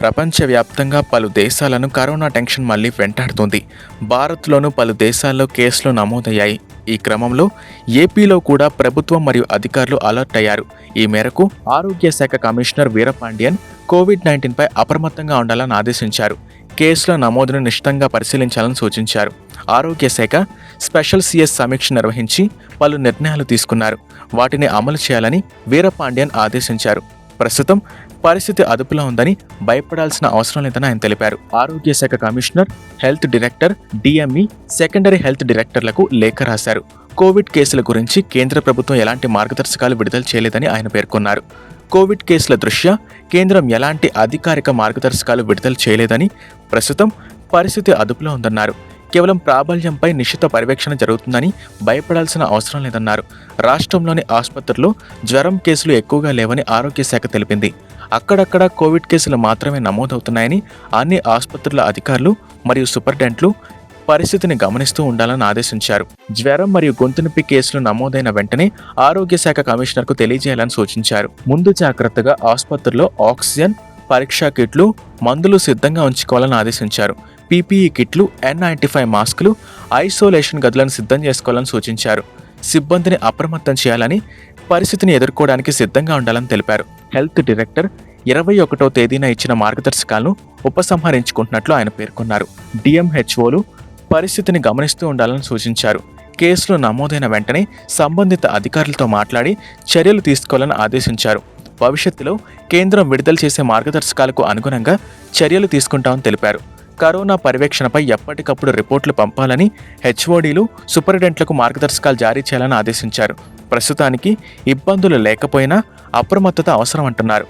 ప్రపంచవ్యాప్తంగా పలు దేశాలను కరోనా టెన్షన్ మళ్ళీ వెంటాడుతోంది. భారత్లోనూ పలు దేశాల్లో కేసులు నమోదయ్యాయి. ఈ క్రమంలో ఏపీలో కూడా ప్రభుత్వం మరియు అధికారులు అలర్ట్ అయ్యారు. ఈ మేరకు ఆరోగ్య శాఖ కమిషనర్ వీరపాండియన్ కోవిడ్ నైన్టీన్పై అప్రమత్తంగా ఉండాలని ఆదేశించారు. కేసుల నమోదును నిశ్చితంగా పరిశీలించాలని సూచించారు. ఆరోగ్య శాఖ స్పెషల్ సిఎస్ సమీక్ష నిర్వహించి పలు నిర్ణయాలు తీసుకున్నారు. వాటిని అమలు చేయాలని వీరపాండ్యన్ ఆదేశించారు. ప్రస్తుతం పరిస్థితి అదుపులో ఉందని భయపడాల్సిన అవసరం లేదని ఆయన తెలిపారు. ఆరోగ్య శాఖ commissioner health director DME secondary health డైరెక్టర్లకు లేఖ రాశారు. కోవిడ్ కేసుల గురించి కేంద్ర ప్రభుత్వం ఎలాంటి మార్గదర్శకాలు విడుదల చేయలేదని ఆయన పేర్కొన్నారు. కోవిడ్ కేసుల దృష్ట్యా కేంద్రం ఎలాంటి అధికారిక మార్గదర్శకాలు విడుదల చేయలేదని ప్రస్తుతం పరిస్థితి అదుపులో ఉందన్నారు. కేవలం ప్రాబల్యంపై నిశ్చిత పర్యవేక్షణ జరుగుతుందని భయపడాల్సిన అవసరం లేదన్నారు. రాష్ట్రంలోని ఆసుపత్రుల్లో జ్వరం కేసులు ఎక్కువగా లేవని ఆరోగ్య శాఖ తెలిపింది. అక్కడక్కడ కోవిడ్ కేసులు మాత్రమే నమోదవుతున్నాయని అన్ని ఆసుపత్రుల అధికారులు మరియు సూపరింటెంట్లు పరిస్థితిని గమనిస్తూ ఉండాలని ఆదేశించారు. జ్వరం మరియు గొంతు నొప్పి కేసులు నమోదైన వెంటనే ఆరోగ్య శాఖ కమిషనర్కు తెలియజేయాలని సూచించారు. ముందు జాగ్రత్తగా ఆసుపత్రుల్లో ఆక్సిజన్ పరీక్షా కిట్లు మందులు సిద్ధంగా ఉంచుకోవాలని ఆదేశించారు. పీపీఈ కిట్లు ఎన్ నైంటీ ఫైవ్ మాస్కులు ఐసోలేషన్ గదులను సిద్ధం చేసుకోవాలని సూచించారు. సిబ్బందిని అప్రమత్తం చేయాలని పరిస్థితిని ఎదుర్కోవడానికి సిద్ధంగా ఉండాలని తెలిపారు. హెల్త్ డైరెక్టర్ ఇరవై ఒకటో తేదీన ఇచ్చిన మార్గదర్శకాలను ఉపసంహరించుకుంటున్నట్లు ఆయన పేర్కొన్నారు. డిఎంహెచ్ఓలు పరిస్థితిని గమనిస్తూ ఉండాలని సూచించారు. కేసులు నమోదైన వెంటనే సంబంధిత అధికారులతో మాట్లాడి చర్యలు తీసుకోవాలని ఆదేశించారు. భవిష్యత్తులో కేంద్రం విడుదల చేసే మార్గదర్శకాలకు అనుగుణంగా చర్యలు తీసుకుంటామని తెలిపారు. కరోనా పర్యవేక్షణపై ఎప్పటికప్పుడు రిపోర్టులు పంపాలని హెచ్ఓడీలు సూపరింటెంట్లకు మార్గదర్శకాలు జారీ చేయాలని ఆదేశించారు. ప్రస్తుతానికి ఇబ్బందులు లేకపోయినా అప్రమత్తత అవసరం అంటున్నారు